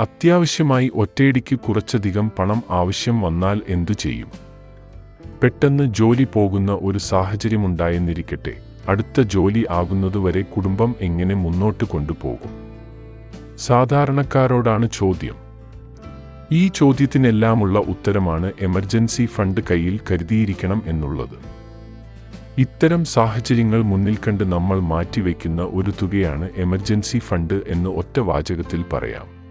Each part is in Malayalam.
അത്യാവശ്യമായി ഒറ്റയടിക്ക് കുറച്ചധികം പണം ആവശ്യം വന്നാൽ എന്തു ചെയ്യും? പെട്ടെന്ന് ജോലി പോകുന്ന ഒരു സാഹചര്യമുണ്ടായെന്നിരിക്കട്ടെ. അടുത്ത ജോലി ആകുന്നതുവരെ കുടുംബം എങ്ങനെ മുന്നോട്ട് കൊണ്ടുപോകും? സാധാരണക്കാരോടാണ് ചോദ്യം. ഈ ചോദ്യത്തിനെല്ലാമുള്ള ഉത്തരമാണ് എമർജൻസി ഫണ്ട് കയ്യിൽ കരുതിയിരിക്കണം എന്നുള്ളത്. ഇത്തരം സാഹചര്യങ്ങൾ മുന്നിൽ കണ്ട് നമ്മൾ മാറ്റിവെക്കുന്ന ഒരു തുകയാണ് എമർജൻസി ഫണ്ട് എന്ന് ഒറ്റ വാചകത്തിൽ പറയാം.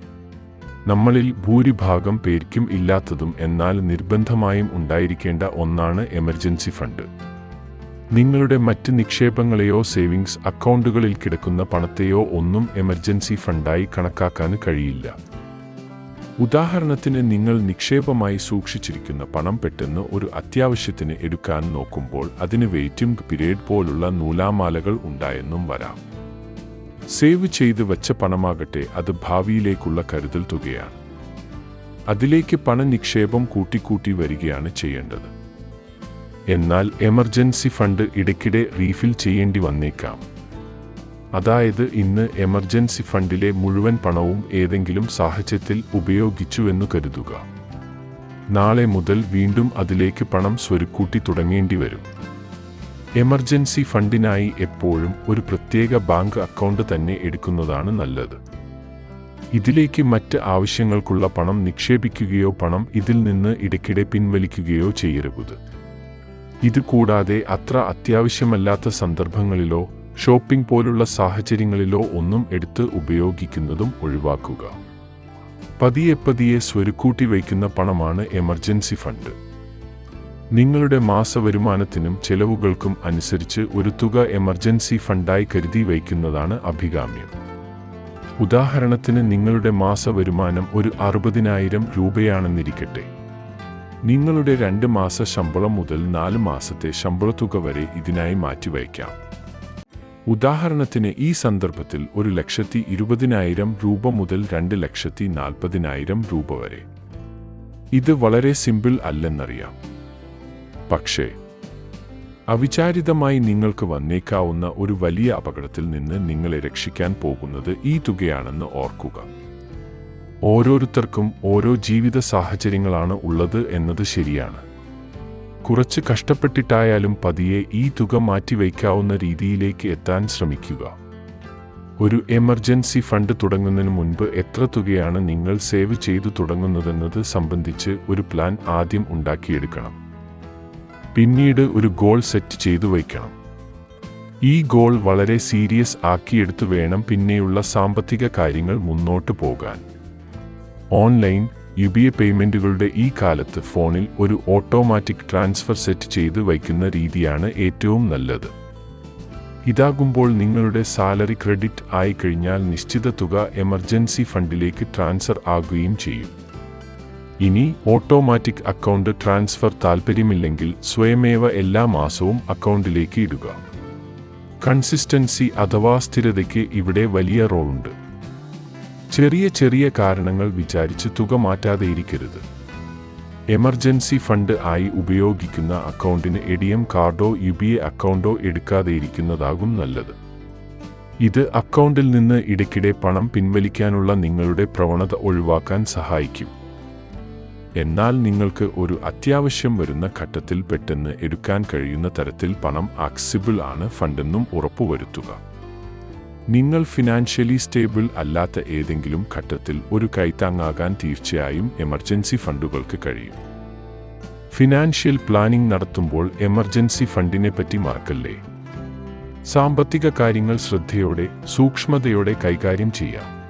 നമ്മളിൽ ഭൂരിഭാഗം പേർക്കും ഇല്ലാത്തതും എന്നാൽ നിർബന്ധമായും ഉണ്ടായിരിക്കേണ്ട ഒന്നാണ് എമർജൻസി ഫണ്ട്. നിങ്ങളുടെ മറ്റ് നിക്ഷേപങ്ങളെയോ സേവിങ്സ് അക്കൗണ്ടുകളിൽ കിടക്കുന്ന പണത്തെയോ ഒന്നും എമർജൻസി ഫണ്ടായി കണക്കാക്കാൻ കഴിയില്ല. ഉദാഹരണത്തിന് നിങ്ങൾ നിക്ഷേപമായി സൂക്ഷിച്ചിരിക്കുന്ന പണം പെട്ടെന്ന് ഒരു അത്യാവശ്യത്തിന് എടുക്കാൻ നോക്കുമ്പോൾ അതിന് വെയിറ്റിംഗ് പീരീഡ് പോലുള്ള നൂലാമാലകൾ ഉണ്ടായെന്നും വരാം. സേവ് ചെയ്ത് വച്ച പണമാകട്ടെ അത് ഭാവിയിലേക്കുള്ള കരുതൽ തുകയാണ്. അതിലേക്ക് പണനിക്ഷേപം കൂട്ടിക്കൂട്ടി വരികയാണ് ചെയ്യേണ്ടത്. എന്നാൽ എമർജൻസി ഫണ്ട് ഇടയ്ക്കിടെ റീഫിൽ ചെയ്യേണ്ടി വന്നേക്കാം. അതായത് ഇന്ന് എമർജൻസി ഫണ്ടിലെ മുഴുവൻ പണവും ഏതെങ്കിലും സാഹചര്യത്തിൽ ഉപയോഗിച്ചുവെന്ന് കരുതുക. നാളെ മുതൽ വീണ്ടും അതിലേക്ക് പണം സ്വരുക്കൂട്ടി തുടങ്ങേണ്ടി വരും. എമർജൻസി ഫണ്ടിനായി എപ്പോഴും ഒരു പ്രത്യേക ബാങ്ക് അക്കൗണ്ട് തന്നെ എടുക്കുന്നതാണ് നല്ലത്. ഇതിലേക്ക് മറ്റ് ആവശ്യങ്ങൾക്കുള്ള പണം നിക്ഷേപിക്കുകയോ പണം ഇതിൽ നിന്ന് ഇടയ്ക്കിടെ പിൻവലിക്കുകയോ ചെയ്യരുത്. ഇത് കൂടാതെ അത്ര അത്യാവശ്യമല്ലാത്ത സന്ദർഭങ്ങളിലോ ഷോപ്പിംഗ് പോലുള്ള സാഹചര്യങ്ങളിലോ ഒന്നും എടുത്ത് ഉപയോഗിക്കുന്നതും ഒഴിവാക്കുക. പതിയെ പതിയെ സ്വരുക്കൂട്ടി വയ്ക്കുന്ന പണമാണ് എമർജൻസി ഫണ്ട്. നിങ്ങളുടെ മാസവരുമാനത്തിനും ചെലവുകൾക്കും അനുസരിച്ച് ഒരു തുക എമർജൻസി ഫണ്ടായി കരുതി വയ്ക്കുന്നതാണ് അഭികാമ്യം. ഉദാഹരണത്തിന് നിങ്ങളുടെ മാസവരുമാനം ഒരു അറുപതിനായിരം രൂപയാണെന്നിരിക്കട്ടെ. നിങ്ങളുടെ രണ്ട് മാസ ശമ്പളം മുതൽ നാല് മാസത്തെ ശമ്പളത്തുക വരെ ഇതിനായി മാറ്റിവയ്ക്കാം. ഉദാഹരണത്തിന് ഈ സന്ദർഭത്തിൽ ഒരു ലക്ഷത്തി ഇരുപതിനായിരം രൂപ മുതൽ രണ്ട് ലക്ഷത്തി നാൽപ്പതിനായിരം രൂപ വരെ. ഇത് വളരെ സിമ്പിൾ അല്ലെന്നറിയാം. പക്ഷേ അവിചാരിതമായി നിങ്ങൾക്ക് വന്നേക്കാവുന്ന ഒരു വലിയ അപകടത്തിൽ നിന്ന് നിങ്ങളെ രക്ഷിക്കാൻ പോകുന്നത് ഈ തുകയാണെന്ന് ഓർക്കുക. ഓരോരുത്തർക്കും ഓരോ ജീവിത സാഹചര്യങ്ങളാണ് ഉള്ളത് എന്നത് ശരിയാണ്. കുറച്ച് കഷ്ടപ്പെട്ടിട്ടായാലും പതിയെ ഈ തുക മാറ്റിവയ്ക്കാവുന്ന രീതിയിലേക്ക് എത്താൻ ശ്രമിക്കുക. ഒരു എമർജൻസി ഫണ്ട് തുടങ്ങുന്നതിന് മുൻപ് എത്ര തുകയാണ് നിങ്ങൾ സേവ് ചെയ്തു തുടങ്ങുന്നതെന്നത് സംബന്ധിച്ച് ഒരു പ്ലാൻ ആദ്യം ഉണ്ടാക്കിയെടുക്കണം. പിന്നീട് ഒരു ഗോൾ സെറ്റ് ചെയ്തു വയ്ക്കണം. ഈ ഗോൾ വളരെ സീരിയസ് ആക്കിയെടുത്തു വേണം പിന്നെയുള്ള സാമ്പത്തിക കാര്യങ്ങൾ മുന്നോട്ട് പോകാൻ. ഓൺലൈൻ യു ബി എ പേയ്മെന്റുകളുടെ ഈ കാലത്ത് ഫോണിൽ ഒരു ഓട്ടോമാറ്റിക് ട്രാൻസ്ഫർ സെറ്റ് ചെയ്ത് വയ്ക്കുന്ന രീതിയാണ് ഏറ്റവും നല്ലത്. ഇതാകുമ്പോൾ നിങ്ങളുടെ സാലറി ക്രെഡിറ്റ് ആയി കഴിഞ്ഞാൽ നിശ്ചിത തുക എമർജൻസി ഫണ്ടിലേക്ക് ട്രാൻസ്ഫർ ആകുകയും ചെയ്യും. ഇനി ഓട്ടോമാറ്റിക് അക്കൗണ്ട് ട്രാൻസ്ഫർ താൽപ്പര്യമില്ലെങ്കിൽ സ്വയമേവ എല്ലാ മാസവും അക്കൗണ്ടിലേക്ക് ഇടുക. കൺസിസ്റ്റൻസി അഥവാ സ്ഥിരതയ്ക്ക് ഇവിടെ വലിയ റോളുണ്ട്. ചെറിയ ചെറിയ കാരണങ്ങൾ വിചാരിച്ച് തുക മാറ്റാതെ ഇരിക്കരുത്. എമർജൻസി ഫണ്ട് ആയി ഉപയോഗിക്കുന്ന അക്കൗണ്ടിന് എ ഡി എം കാർഡോ യു ബി എ അക്കൗണ്ടോ എടുക്കാതെ ഇരിക്കുന്നതാകും നല്ലത്. ഇത് അക്കൗണ്ടിൽ നിന്ന് ഇടയ്ക്കിടെ പണം പിൻവലിക്കാനുള്ള നിങ്ങളുടെ പ്രവണത ഒഴിവാക്കാൻ സഹായിക്കും. എന്നാൽ നിങ്ങൾക്ക് ഒരു അത്യാവശ്യം വരുന്ന ഘട്ടത്തിൽ പെട്ടെന്ന് എടുക്കാൻ കഴിയുന്ന തരത്തിൽ പണം ആക്സിബിൾ ആണ് ഫണ്ടെന്നും ഉറപ്പുവരുത്തുക. നിങ്ങൾ ഫിനാൻഷ്യലി സ്റ്റേബിൾ അല്ലാത്ത ഏതെങ്കിലും ഘട്ടത്തിൽ ഒരു കൈത്താങ്ങാകാൻ തീർച്ചയായും എമർജൻസി ഫണ്ടുകൾക്ക് കഴിയും. ഫിനാൻഷ്യൽ പ്ലാനിംഗ് നടത്തുമ്പോൾ എമർജൻസി ഫണ്ടിനെ പറ്റി മറക്കല്ലേ? സാമ്പത്തിക കാര്യങ്ങൾ ശ്രദ്ധയോടെ സൂക്ഷ്മതയോടെ കൈകാര്യം ചെയ്യാം.